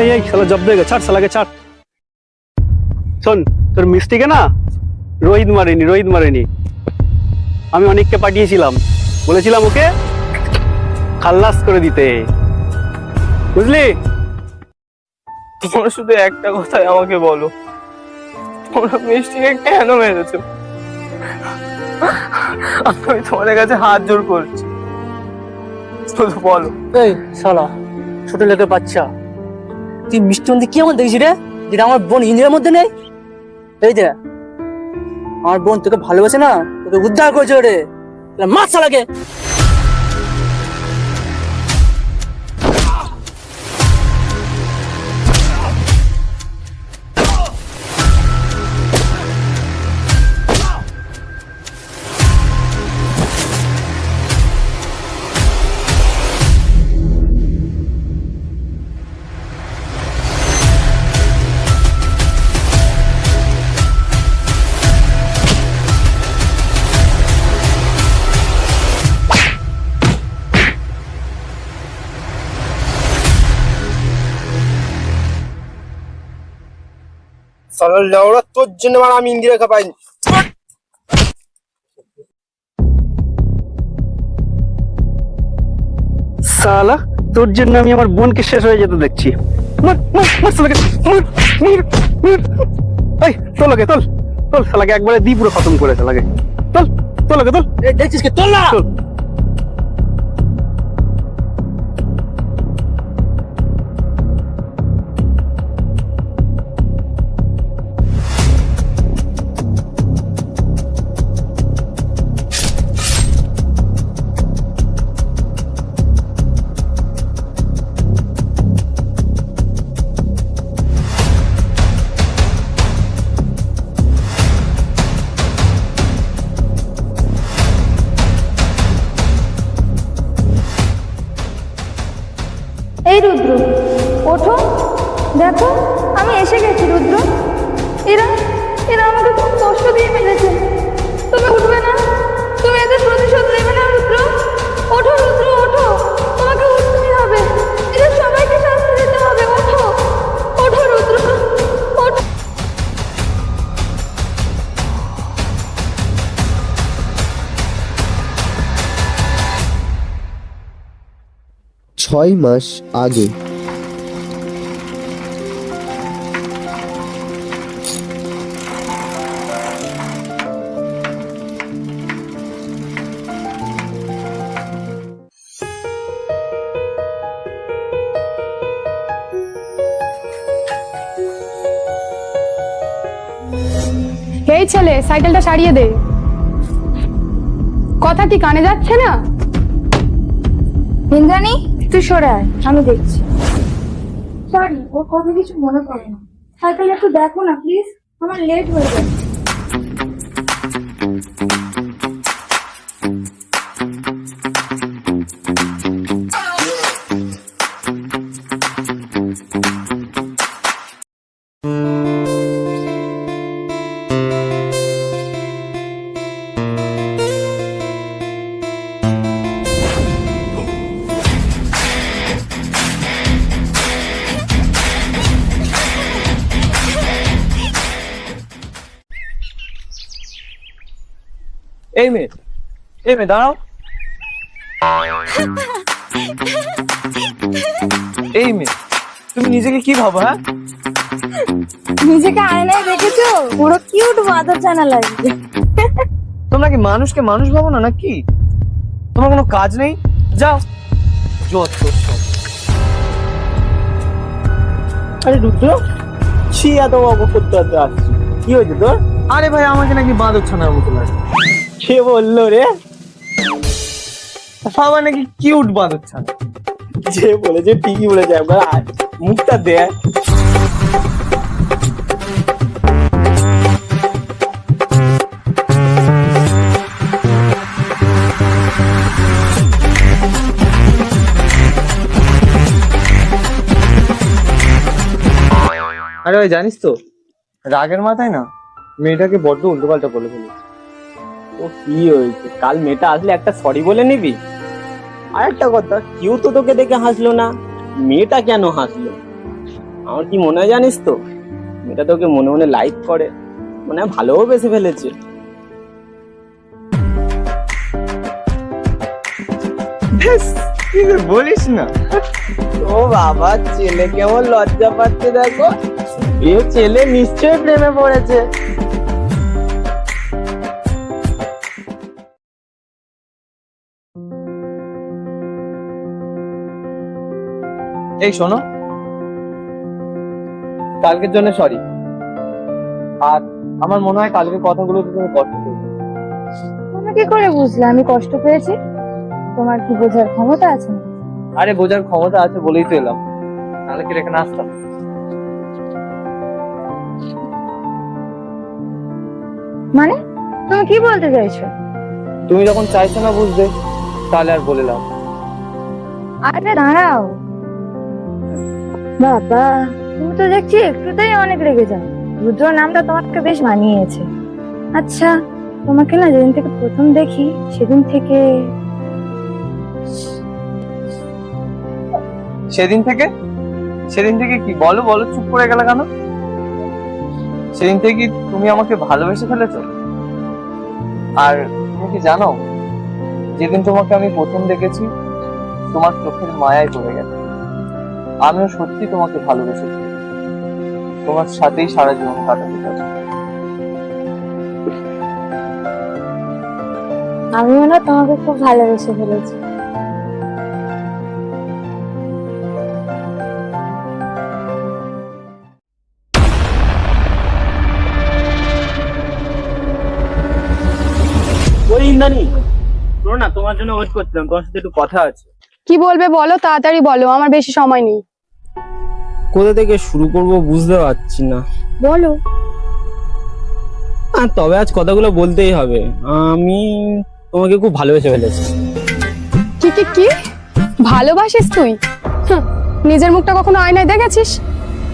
এই শালা জব দেগে ছাড় শালাকে ছাড়। শোন তোর মিষ্টিকে না রোহিত মারেনি রোহিত মারেনি। আমি অনেককে পাঠিয়েছিলাম। বলেছিলাম ওকে খাল্লাস করে দিতে। বুঝলি? তোমরা শুধু একটা কথাই আমাকে বলো। তোমরা মিষ্টিকে কেন মেরেছো? আমি তোমাদের কাছে হাত জোর করছি। শুধু বলো। এই শালা ছোট লোকের বাচ্চা। তুই মিষ্টি মন্দির কি আমার দেখছি রে? যেটা আমার বোন ইন্দিরার মধ্যে নেই? এই যে, আমার বোন তোকে ভালোবাসে না? তোকে উদ্ধার করেছে রে মাছ শালাকে! সালার তোর জন্য মানে আমি ইন্দিরাকে পাইনি। শালা তোর জন্য আমি আমার বোনকে শেষ হয়ে যেতে দেখছি। মার মার মার শালাকে মার মার মার। এই তোলাকে তোল তোল শালাকে একবারে দি পুরো খতম করে শালাকে তোল তোলাকে তোল। দেখছিস কি? তোল না! ছয় মাস আগে। এই ছেলে সাইকেলটা সারিয়ে দে। কথা কি কানে যাচ্ছে না? ইন্দ্রাণী? তুই সরে আয় আমি দেখছি। সরি ওর কথা কিছু মনে পড়ে না। সাইকেল একটু দেখো না প্লিজ আমার লেট হয়ে যাবে এই মেয়ে এই মেয়ে দাঁড়াও। এই মেয়ে তুমি নিজেকে কি ভাবো হ্যাঁ? নিজেকে আয়নায় দেখেছ? পুরো কিউট মাদার জানা লাগছে তোমরা কি মানুষকে মানুষ ভাবো না নাকি? তোমার কোনো কাজ নেই? যাও। যত। আরে রুদ্র এত করতে করতে আসছি। কি হয়েছে তোর? আরে ভাই আমাকে নাকি বাঁদর ছানার মতো লাগে। কে বলল রে? সবাই নাকি কিউট ছানা যে বলেছে ঠিকই বলেছে একবার মুখটা দেয় আরে ভাই জানিস তো? রাগের মাথায় না মেয়েটাকে বড্ড উল্টোপাল্টা বলে ফেলেছে। ও কি হয়েছে? কাল মেয়েটা আসলে একটা সরি বলে নিবি? আর একটা কথা কেউ তো তোকে দেখে হাসলো না। মেয়েটা কেন হাসলো? আমার কি মনে হয় জানিস তো? মেয়েটা তোকে মনে মনে লাইক করে। মনে হয় ভালোও বেসে ফেলেছে। বলিস না। ও বাবা ছেলে কেমন লজ্জা পাচ্ছে দেখো। এ ছেলে নিশ্চয়ই প্রেমে পড়েছে। এই শোনো। কালকের জন্য সরি আর আমার মনে হয় কালকের কথাগুলো তুমি কষ্ট করবে তুমি কি করে বুঝলে? আমি কষ্ট পেয়েছি। তোমার কি বোঝার ক্ষমতা আছে? আরে বোঝার ক্ষমতা আছে বলেই তো এলাম। নাহলে কি রেখে আসতাম? মানে? তুমি কি বলতে চাইছো? তুমি যখন চাইছো না বুঝতে তাহলে আর বলে লাভ আরে দাঁড়াও। বাবা, তুমি তো দেখছি একটুতেই অনেক রেগে যাও। রুদ্র নামটা তোমাকে বেশ মানিয়েছে। আচ্ছা তোমাকে না যেদিন থেকে প্রথম দেখি, সেদিন থেকে সেদিন থেকে? সেদিন থেকে কি? বলো বলো, চুপ করে গেলে কেন? সেদিন থেকে তুমি আমাকে ভালোবেসে ফেলেছো। আর তুমি কি জানো, যেদিন তোমাকে আমি প্রথম দেখেছি, তোমার চোখের মায়ায় পড়ে গেছে। আমিও সত্যি তোমাকে ভালোবেসেছি। তোমার সাথেই সারা জীবন কাটাতে চাই আমিও না তোমাকে খুব ভালোবেসে ফেলেছি। ওই ইন্দানি শোনো না তোমার জন্য ওয়েট করছিলাম তোমার সাথে একটু কথা আছে। কি বলবে বলো তাড়াতাড়ি বলো আমার বেশি সময় নেই। কোথা থেকে শুরু করব বুঝতে পারছি না। বলো। আর তবে আজ কথাগুলো বলতেই হবে। আমি তোমাকে খুব ভালোবেসে ফেলেছি। কি কি কি? ভালোবাসিস তুই? হুঁ, নিজের মুখটা কখনো আয়নায় দেখেছিস?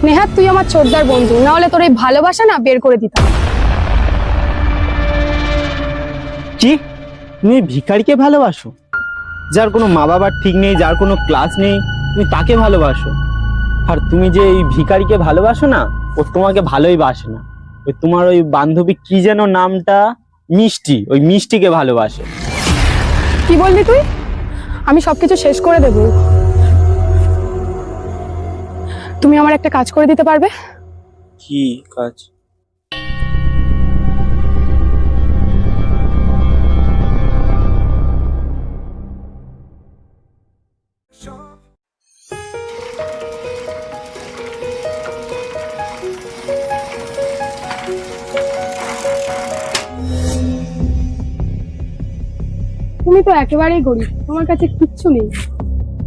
নেহাত তুই আমার ছোটদার বন্ধু না হলে তোর এই ভালোবাসা না বের করে দিতাম। কি? তুমি ভিখারিকে ভালোবাসো? যার কোনো মা বাবার ঠিক নেই যার কোনো ক্লাস নেই তুমি তাকে ভালোবাসো। আর তুমি যে এই ভিখারিকে ভালোবাসো না ও তোমাকে ভালোই বাসে না। ওই তোমার ওই বান্ধবী কি যেন নামটা? মিষ্টি। ওই মিষ্টিকে ভালোবাসে। কি বললি তুই? আমি সবকিছু শেষ করে দেব। তুমি আমার একটা কাজ করে দিতে পারবে? কি কাজ? তুমি তো একেবারেই গরিব তোমার কাছে কিচ্ছু নেই।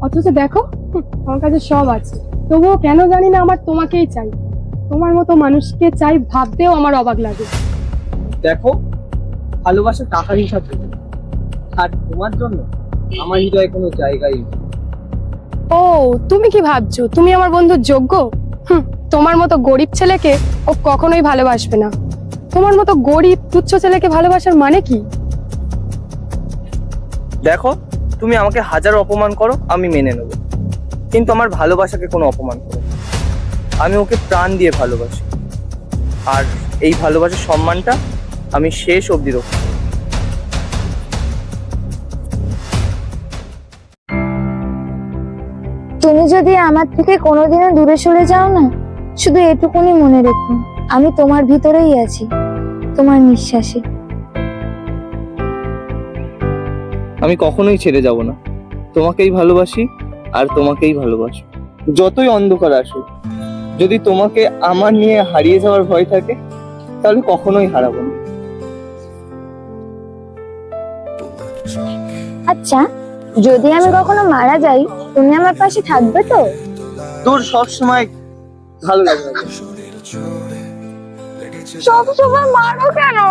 অথচ দেখো আমার কাছে সব আছে। তবুও কেন জানি না আমার তোমাকেই চাই। তোমার মতো মানুষকে চাই ভাবতেও আমার অবাক লাগে। দেখো ভালোবাসা টাকার হিসাব আর তোমার জন্য আমার হৃদয়ে কোনো জায়গাই নেই। ও তুমি কি ভাবছ? তুমি আমার বন্ধুর যোগ্য? তোমার মতো গরিব ছেলেকে ও কখনোই ভালোবাসবে না। তোমার মতো গরিব তুচ্ছ ছেলেকে ভালোবাসার মানে কি? দেখো, তুমি আমাকে হাজার অপমান করো, আমি মেনে নেব। কিন্তু আমার ভালোবাসাকে কোনো অপমান করো আমি ওকে প্রাণ দিয়ে ভালোবাসি। আর এই ভালোবাসার সম্মানটা আমি শেষ অবধি রক্ষা তুমি যদি আমার থেকে কোনোদিনও দূরে সরে যাও না, শুধু এটুকুনি মনে রেখো। আমি তোমার ভিতরেই আছি, তোমার নিঃশ্বাসে। আমি কখনোই ছেড়ে যাব না। তোমাকেই ভালোবাসি আর তোমাকেই ভালোবাসি। যতই অন্ধকার আসুক যদি তোমাকে আমার নিয়ে হারিয়ে যাওয়ার ভয় থাকে তাহলে কখনোই হারাবো না। আচ্ছা যদি আমি কখনো মারা যাই তুমি আমার পাশে থাকবে তো? তোর সবসময় ভালো লাগবে সবসময় মারো আমাকে।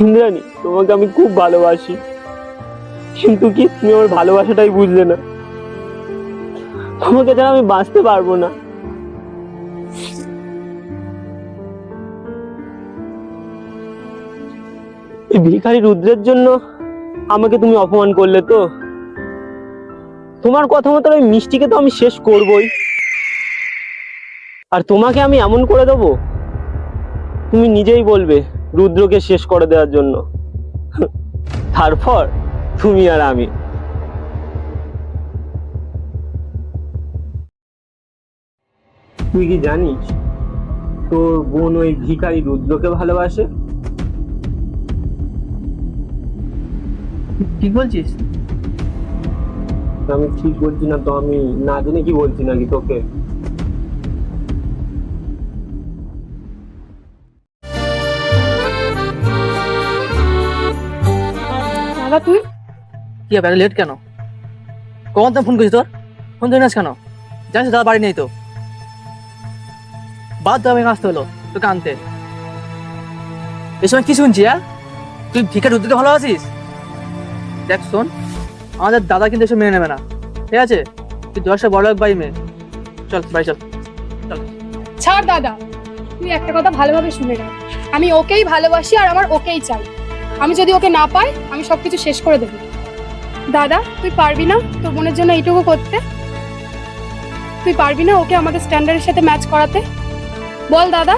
ইন্দ্রাণী, তোমাকে আমি খুব ভালোবাসি। কিন্তু কি তুমি আমার ভালোবাসাটাই বুঝলে না। তোমাকে আমি বাঁচতে পারব না। এই ভিখারি রুদ্রের জন্য আমাকে তুমি অপমান করলে তো? তোমার কথা মতো ওই মিষ্টিকে তো আমি শেষ করবই। আর তোমাকে আমি এমন করে দেবো? তুমি নিজেই বলবে রুদ্রকে শেষ করে দেওয়ার জন্য। তারপর তুমি আর আমি। তুই কি জানিস তোর বোন ওই ভিখারি রুদ্রকে ভালোবাসে? ঠিক বলছিস? আমি ঠিক বলছি না তো আমি না জেনে কি বলছি নাকি তোকে? দাদা তুই? কি হবে লেট কেন? কখন তো ফোন করিস তোর? ফোন ধরে কেন? জানিস দাদা বাড়ি নেই তো। বাদ তো আমি আসতে হলো তোকে আনতে। এই সময় কি শুনছি হ্যাঁ? তুই ভিকার উদ্যোগে ভালো আছিস? দেখ শোন আমাদের দাদা কিন্তু এসব মেনে নেবে না। ঠিক আছে? তুই দশটা বড় লোক বাড়ি মেয়ে। চল বাড়ি চল। চল। ছাড় দাদা তুই একটা কথা ভালোভাবে শুনে নে। আমি ওকেই ভালোবাসি আর আমার ওকেই চাই। আমি যদি ওকে না পাই আমি সবকিছু শেষ করে দেবো। দাদা তুই পারবি না তোর বোনের জন্য এইটুকু করতে? তুই পারবি না ওকে আমাদের স্ট্যান্ডার্ডের সাথে ম্যাচ করাতে? বল দাদা।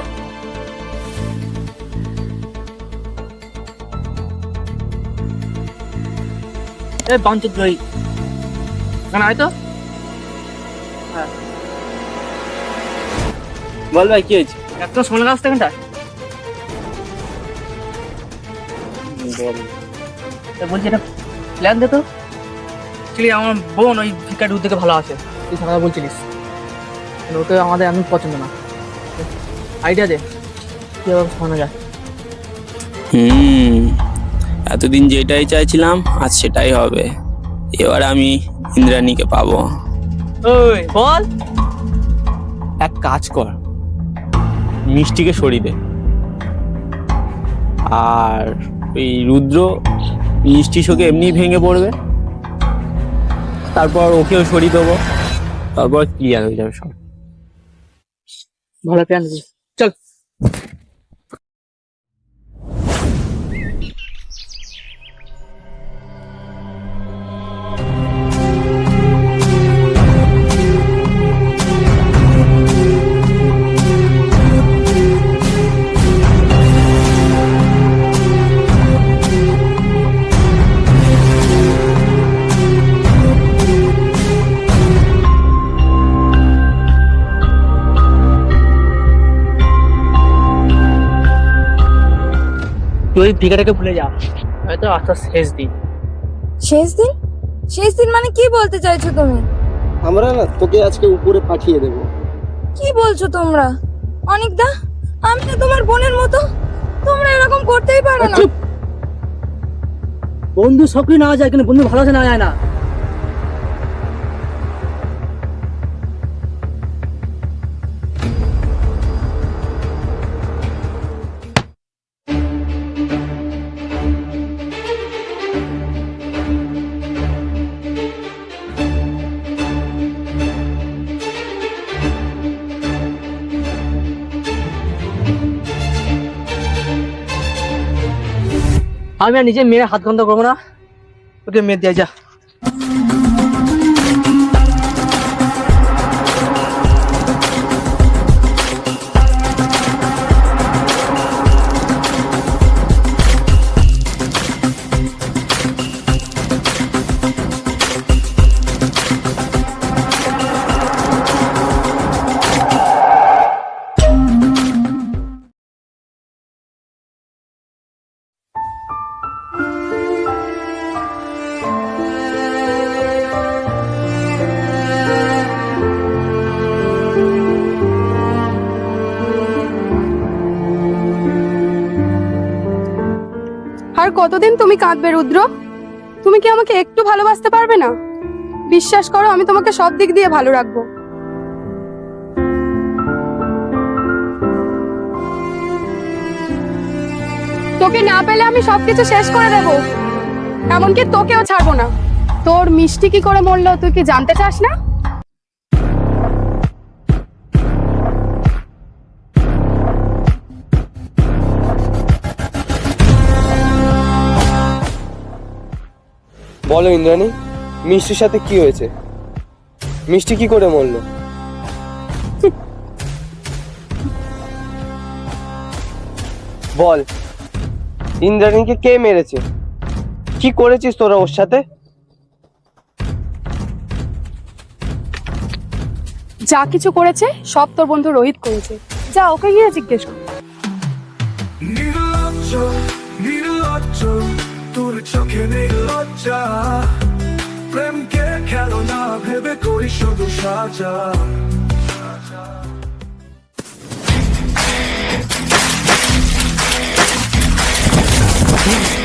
এ বাঞ্চত রই কেন আয় তো। বল ভাই কি হয়েছে? একটা সময় আসতে এখানটা তা বলছি এটা প্ল্যান দে তো। অ্যাকচুয়ালি আমার বোন ওই ভিকার উদ্যোগে ভালো আছে। তুই সারা বলছিলিস। ওকে আমাদের এমন পছন্দ না। আইডিয়া দে কীভাবে শোনা যায়। হুম এতদিন যেটাই চাইছিলাম আজ সেটাই হবে। এবার আমি ইন্দ্রাণীকে পাবো। ওই বল। এক কাজ কর মিষ্টিকে সরিয়ে দে। আর ওই রুদ্র মিষ্টি শোকে এমনি ভেঙে পড়বে। তারপর ওকেও সরিয়ে দেবো। তারপর ক্লিয়ার হয়ে যাবে সব। ভালো চল। তুই ভিকাটাকে ভুলে যা। হয়তো শেষ দিন। শেষ দিন? শেষ দিন মানে কি বলতে চাইছো তুমি? আমরা না তোকে আজকে উপরে পাঠিয়ে দেবো। কি বলছো তোমরা? অনিকদা আমি তো তোমার বোনের মতো। তোমরা এরকম করতেই পারো না। বন্ধু সক্রিয় না যায় কিন্তু বন্ধু ভালোবাসা না যায় না। আমি আর নিজে মেয়ের হাত গন্ধ করব না। ওকে মেয়ে দিয়ে যা। তুমি কাঁদবে, রুদ্র। তুমি কি আমাকে একটু ভালোবাসতে পারবে না? বিশ্বাস করো, আমি তোমাকে সব দিক দিয়ে ভালো রাখব। তোকে না পেলে আমি সবকিছু শেষ করে দেব। এমনকি তোকেও ছাড়বো না। তোর মিষ্টি কি করে মরলো, তুই কি জানতে চাস না? বলো ইন্দ্রাণী মিষ্টির সাথে কি হয়েছে? মিষ্টি কি করে মরলো? বল ইন্দ্রাণীকে কে মেরেছে? কি করেছিস তোরা ওর সাথে? যা কিছু করেছে সব তোর বন্ধু রোহিত করেছে। যা ওকে গিয়ে জিজ্ঞেস কর। তোর চোখে নেই লজ্জা। প্রেমকে খেলো না ভেবে করি শুধু সাজা। আমি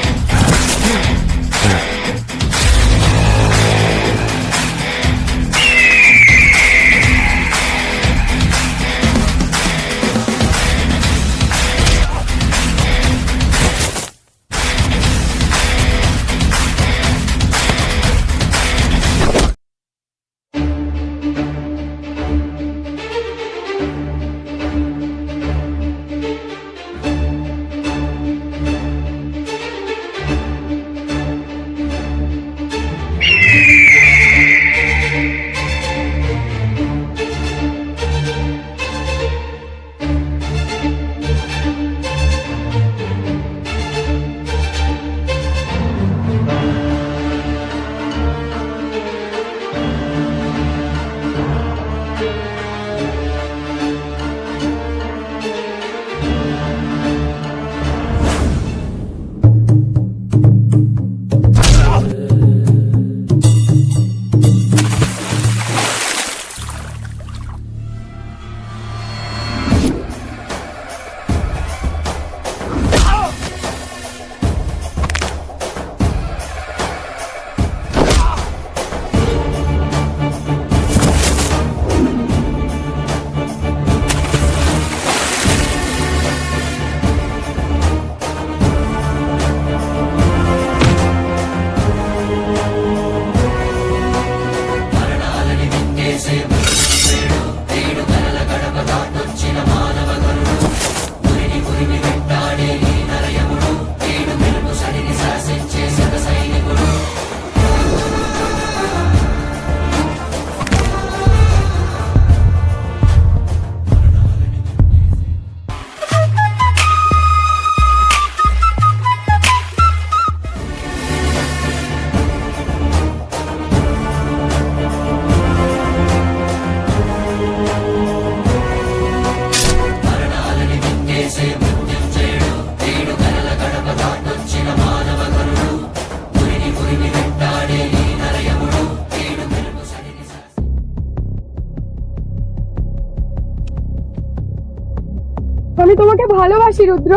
রুদ্র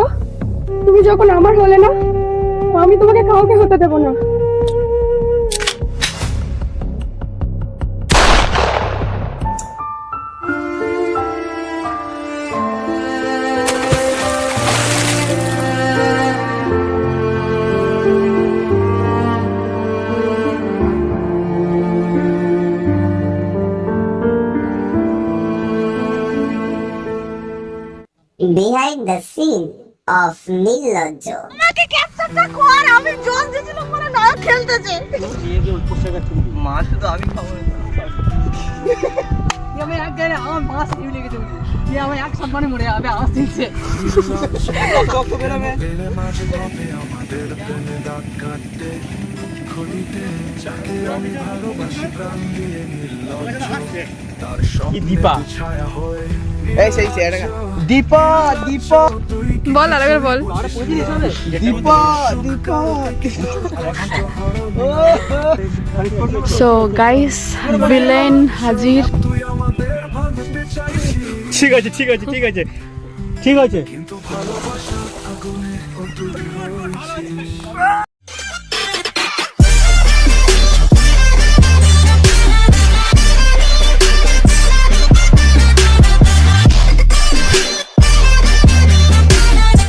তুমি যখন আমার হলে না আমি তোমাকে কাউকে হতে দেবো না। Scene of Nilajjo. মা শুধু আমি খাব আমি এক গায়ে আমার মাছ লেগে লেগে দেবো আমার এক সম্মানে মরে আমি আওয়াজ দিচ্ছে আমাদের যাকে আমি ভালোবাসি প্রাণ দিয়ে নির্লজ্জ। তার? ছায়া হয়ে এই সেই চেয়ারটা দীপা দীপা। বল Dipa Dipa. So guys villain হাজির। ঠিক আছে ঠিক আছে ঠিক আছে। ঠিক আছে।